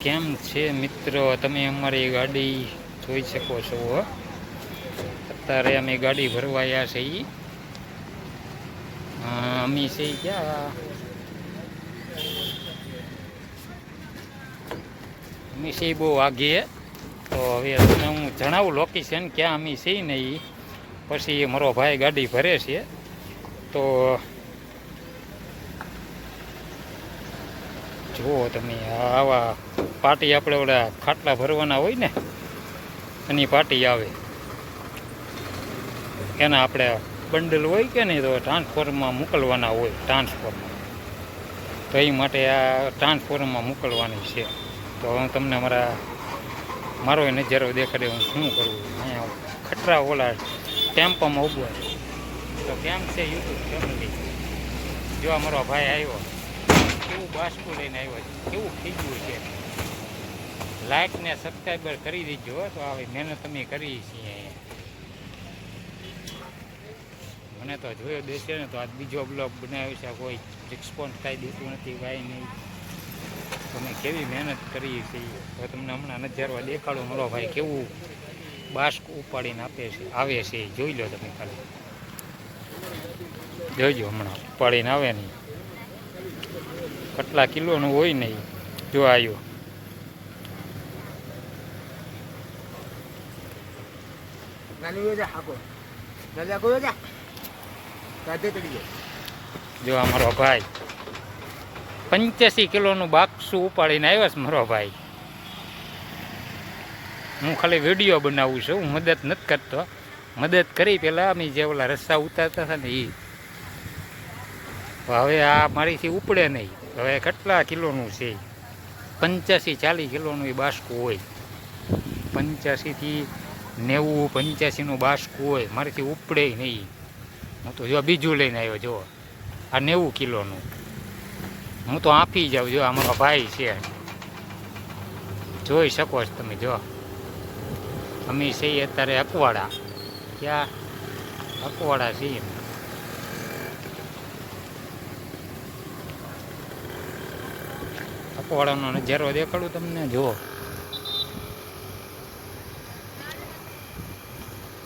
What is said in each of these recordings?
કેમ છે મિત્રો? તમે અમારી ગાડી જોઈ શકો છો અત્યારે અમે ગાડી ભરવાયા છે એ અમે છે ક્યાં? અમે છે બહુ આગે. તો હવે તમને હું જણાવું લોકેશન ક્યાં અમે છે ને એ પછી મારો ભાઈ ગાડી ભરે છે. તો જુઓ તમે આવા પાર્ટી આપણે ઓલા ખાટલા ભરવાના હોય ને, એની પાટી આવે. એના આપણે બંડલ હોય કે નહીં, તો ટ્રાન્સફોર્મમાં મોકલવાના હોય ટ્રાન્સફોર્મર તો એ માટે આ ટ્રાન્સફોર્મમાં મોકલવાની છે. તો હું તમને મારા, મારો નજારો દેખાડે, હું શું કરું? અહીંયા ખટરા ઓલા ટેમ્પામાં છે. તો કેમ છે યુટ્યુબ ફેમિલી જો આ મારો ભાઈ આવ્યો, કેવું બાસ્કું લઈને આવ્યો છે? કેવું ખીજવું છે? લાઈક ને સબસ્ક્રાઈબર કરી દીજો તો આવી મહેનત અમે કરી છીએ. મને તો જોયો દેશે ને, તો આજ બીજો બ્લોગ બનાવ્યો છે કોઈ રિસ્પોન્સ કાંઈ દેતું નથી, કાંઈ નહીં. તમે કેવી મહેનત કરી છીએ. તો તમને હમણાં નજારવા દેખાડો, મારો ભાઈ કેવું બાસ્ક ઉપાડીને આપે છે, આવે છે, જોઈ લો તમે ખાલી. જોઈજો હમણાં, ઉપાડીને આવે નહીં. કેટલા કિલોનું હોય નહીં, જો આવ્યો નાની હાકો. જા. અમારો મારો ભાઈ. પંચ્યાસી કિલોનું બાક્સું ઉપાડીને આવ્યો છે મારો ભાઈ. હું ખાલી વીડિયો બનાવું છું, હું મદદ નથી કરતો. મદદ કરી પહેલાં અમે જે ઓલા રસ્તા ઉતારતા હતા ને એ હવે આ મારીથી ઉપડે નહીં. હવે કેટલા કિલોનું છે? પંચ્યાસી ચાલીસ કિલોનું એ બાસકું હોય. પંચ્યાસીથી નેવું, પંચ્યાસીનું બાસકું હોય, મારીથી ઉપડે નહીં. હું તો જો બીજું લઈને આવ્યો, જો. આ નેવું કિલોનું. હું તો આપી જાઉં, જો અમારો ભાઈ છે. જોઈ શકો છો તમે, જો. અમે છીએ અત્યારે અકવાડા. ક્યાં? અકવાડા છીએ અકવાડાનો નજારો દેખાડું તમને, જો.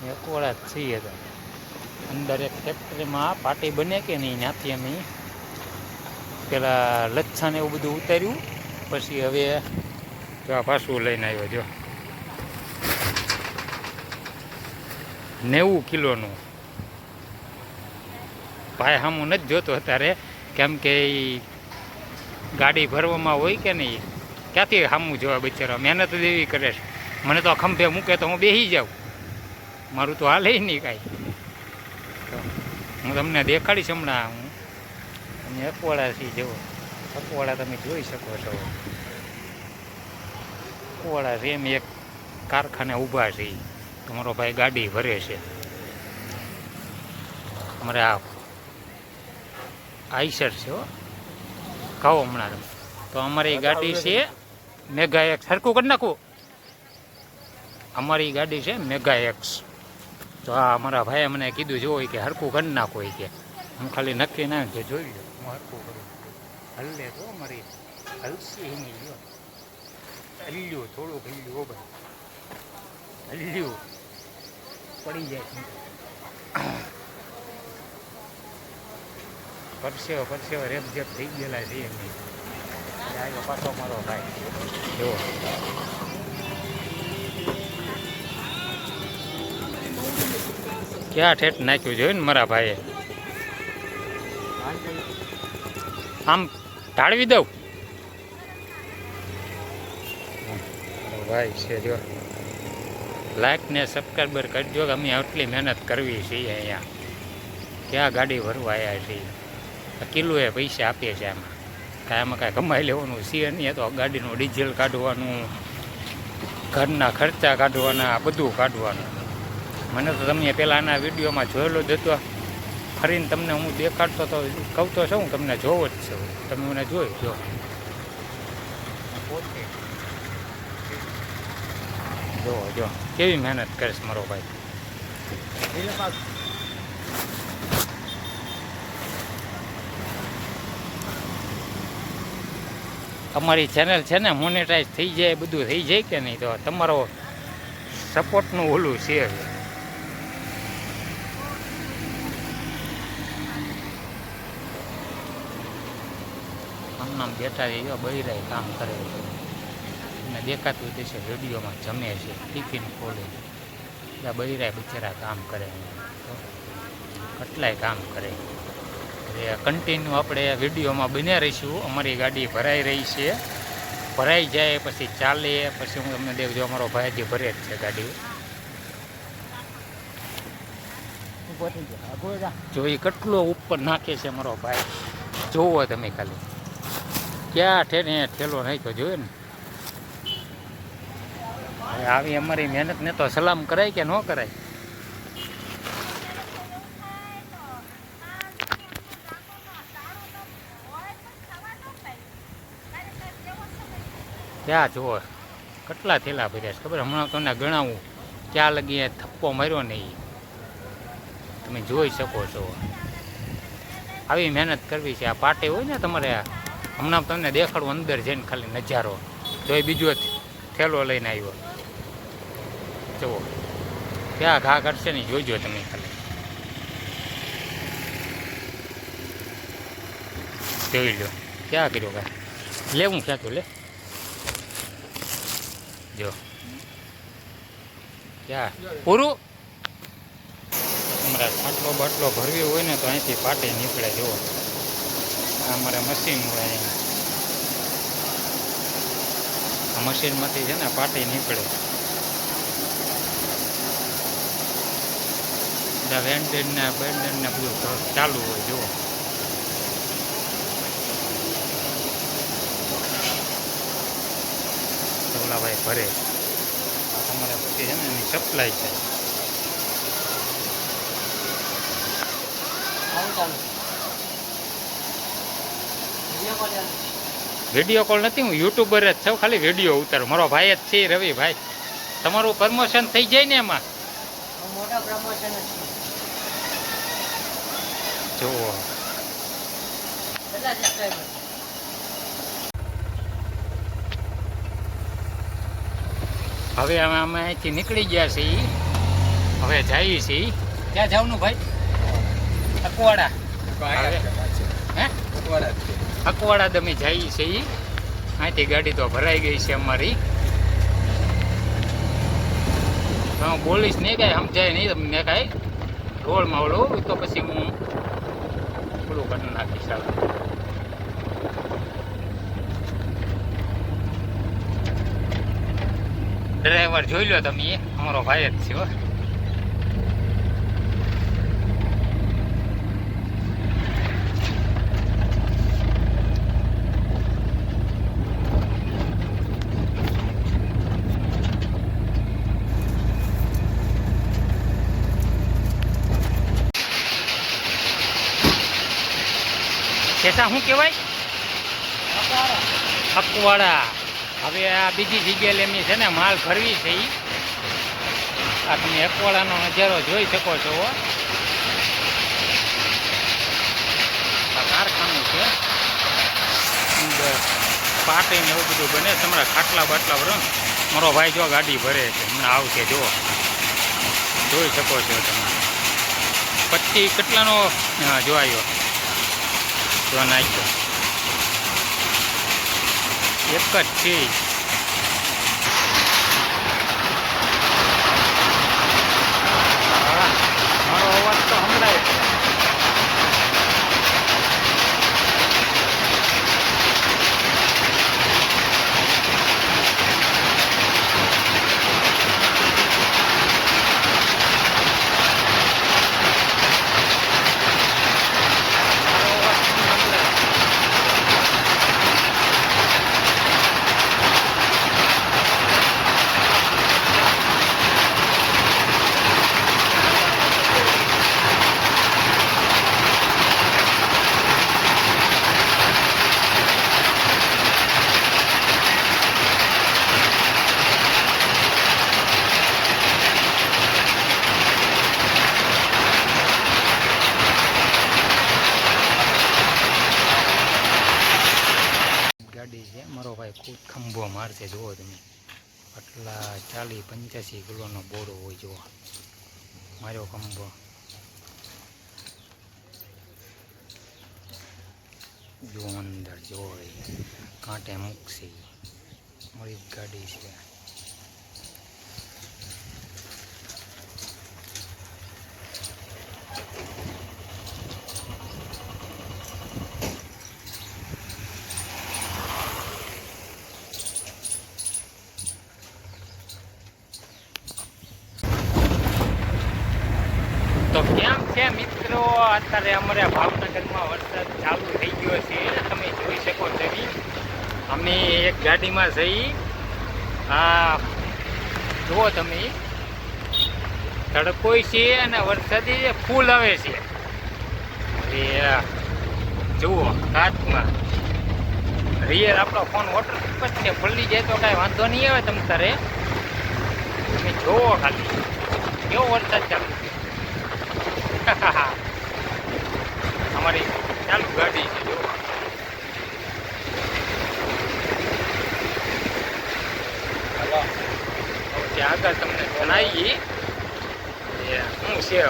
એ જ છીએ તો. અંદર એક ફેક્ટરીમાં પાટી બને કે નહીં, ત્યાંથી અમે પેલા લચ્છાને એવું બધું ઉતાર્યું, પછી હવે જો આ પાછું લઈને આવ્યો, જો. નેવું કિલોનું. ભાઈ સામું નથી જોતો અત્યારે, કેમ કે એ ગાડી ભરવામાં હોય કે નહીં, ક્યાંથી સામું જોવા બિચારો? મહેનત જ કરે છે. મને તો ખંભે મૂકે તો હું બેસી જાઉં. મારું તો હાલે નહીં કાંઈ. તો હું તમને દેખાડીશ હમણાં હું. તમે અપવાડાથી જવો જુઓ અકવાડા તમે જોઈ શકો છો. અકવાડા છે એમ એક કારખાને ઊભા છે. તમારો ભાઈ ગાડી ભરે છે. અમારે આ આઈસર છે હો. કહો હમણાં. તો અમારી ગાડી છે મેગા એક્સ. સરખું કરી નાખું. અમારી ગાડી છે મેગા એક્સ. તો આ અમારા ભાઈએ મને કીધું જો કે હરકું કરી નાખો કે. હું ખાલી નક્કી ના તો જોઈ લો હું હરકું કરું. હલ્લે તો મારી હલસી એની લ્યો. હલ્યું થોડુંક હલ્યું હો ભાઈ હલ્યું પડી જાય પરસેવો પરસેવો રેપ જેપ થઈ ગયેલા છે એમની. પાછો મારો ભાઈ. જુઓ. ક્યાં ઠેઠ નાખ્યું જોયું ને મારા ભાઈએ? આમ ટાળવી દઉં? ભાઈ છે જો. લાઈક ને સબસ્ક્રાઈબર કરજો કે અમે આટલી મહેનત કરવી છીએ અહીંયા. ક્યાં ગાડી ભરવા આવ્યા છીએ કિલોએ પૈસા આપીએ છીએ આમાં. કાંઈ આમાં કાંઈ કમાઈ લેવાનું છે નહીં તો ગાડીનું ડીઝલ કાઢવાનું, ઘરના ખર્ચા કાઢવાના બધું કાઢવાનું. મને તો તમે પહેલાં આના વિડીયોમાં જોયેલો જ હતો. ફરીને તમને હું દેખાડતો તો કહું તો છું તમને જોવો જ છું. તમે મને જોઈ જો જો જો. કેવી મહેનત કરીશ મારો ભાઈ. અમારી ચેનલ છે ને મોનેટાઈઝ થઈ જાય, બધું થઈ જાય કે નહીં? તો તમારો સપોર્ટનું ઓલું છે આમ બેઠા એવા બૈરાય કામ કરે છે. અને દેખાતું તે છે રેડિયોમાં જમે છે ટિફિન ખોલે બધા બૈરાય બિચારા કામ કરે કેટલાય કામ કરે એટલે કન્ટિન્યુ આપણે વિડીયોમાં બન્યા રહીશું. અમારી ગાડી ભરાઈ રહી છે. ભરાઈ જાય પછી ચાલે. પછી હું તમને દેખજો અમારો ભાઈ જે ભરે જ છે ગાડી. જો એ કેટલો ઉપર નાખે છે અમારો ભાઈ. જોવો તમે ખાલી. ક્યાં ઠેને ઠેલો નાખ્યો જોયો ને? આવી અમારી મહેનતને તો સલામ કરાય કે ન કરાય? ક્યાં જુઓ? કેટલા થેલા ભર્યા છે? ખબર હમણાં તમને ગણાવું ક્યાં લગી થપ્પો માર્યો ને તમે જોઈ શકો છો. આવી મહેનત કરવી છે. આ પાટે હોય ને તમારે આ હમણાં તમને દેખાડું અંદર જઈને ખાલી નજારો. તો એ બીજો થેલો લઈને આવ્યો. જુઓ. ક્યાં ઘા કરશે ને જોઈજો તમે ખાલી. જોઈ લો. ક્યાં કર્યો ઘા? લેવું ક્યાં લે. જો. ક્યાં? પૂરું? અમારે ખાટલો બાટલો ભરવી હોય ને તો અહીંથી પાટે નીકળે, જુઓ. અમારે મશીન હોય આ મશીનમાંથી છે ને પાટી નીકળે. બધા વેન્ટેડ ને બેન્ડેડ ને બધું ચાલુ હોય, જુઓ. ભાઈ ભરે. તમારે પછી છે ને એની સપ્લાય ચાલુ. વીડિયો કોલ નથી હું યુટ્યુબર જ છું ખાલી વીડિયો ઉતારું. મારો ભાઈ જ છે રવિભાઈ તમારું પ્રમોશન થઈ જાય ને એમાં? જુઓ. હવે અમે અમે અહીંથી નીકળી ગયા છીએ. હવે જઈએ છીએ. ક્યાં જવાનું ભાઈ? અકવાડા. હે? અકવાડા તમે જઈએ છીએ અહીંથી ગાડી તો ભરાઈ ગઈ છે અમારી. હું બોલીશ નહીં કાંઈ સમજાય નહીં તમને કાંઈ. રોડમાં ઓલો તો પછી હું થોડું કરી નાખીશ હવે ડ્રાઈવર જોઈ લો તમે, અમારો ભાઈ જ છે હો. શું કહેવાય? અકવાડા હવે આ બીજી જગ્યાએ એમની છે ને માલ ભરવી છે એ આ તમે હકવાળાનો નજારો જોઈ શકો છો કારખાનું છે. અંદર પાટી ને એવું બધું બને તમારા ખાટલા બાટલા ભરો મારો ભાઈ જો ગાડી ભરે છે. હમણાં આવશે જુઓ. જોઈ શકો છો તમે. પચ્ચી કેટલાનો? હા, જો નાખ્યો. એક જ છે હા, મારો અવાજ તો સંભળાય છે મારો અવાજ તમને સંભળાય છે? આટલા ચાલીસ, પંચ્યાસી કિલોનો બોરો હોય જુઓ. મારો કંબો જો અંદર જોઈ કાંટે મૂકશે. મારી ગાડી છે તો કેમ છે અત્યારે અમારે ભાવનગરમાં વરસાદ ચાલુ થઈ ગયો છે તમે જોઈ શકો છો અમે એક ગાડીમાં જઈ, આ, જુઓ તમે. તડકોય છે અને વરસાદી ફૂલ આવે છે. એ જુઓ, હાથમાં. રિયર આપણો ફોન વોટર જ છે પલળી જાય તો કાંઈ વાંધો નહીં આવે તમ તારે. તમે જુઓ ખાલી, કેવો વરસાદ ચાલુ છે. અમારી ચાલુ ગાડી છે જો. હલો. ત્યાં આગળ તમને જણાવીએ શું છે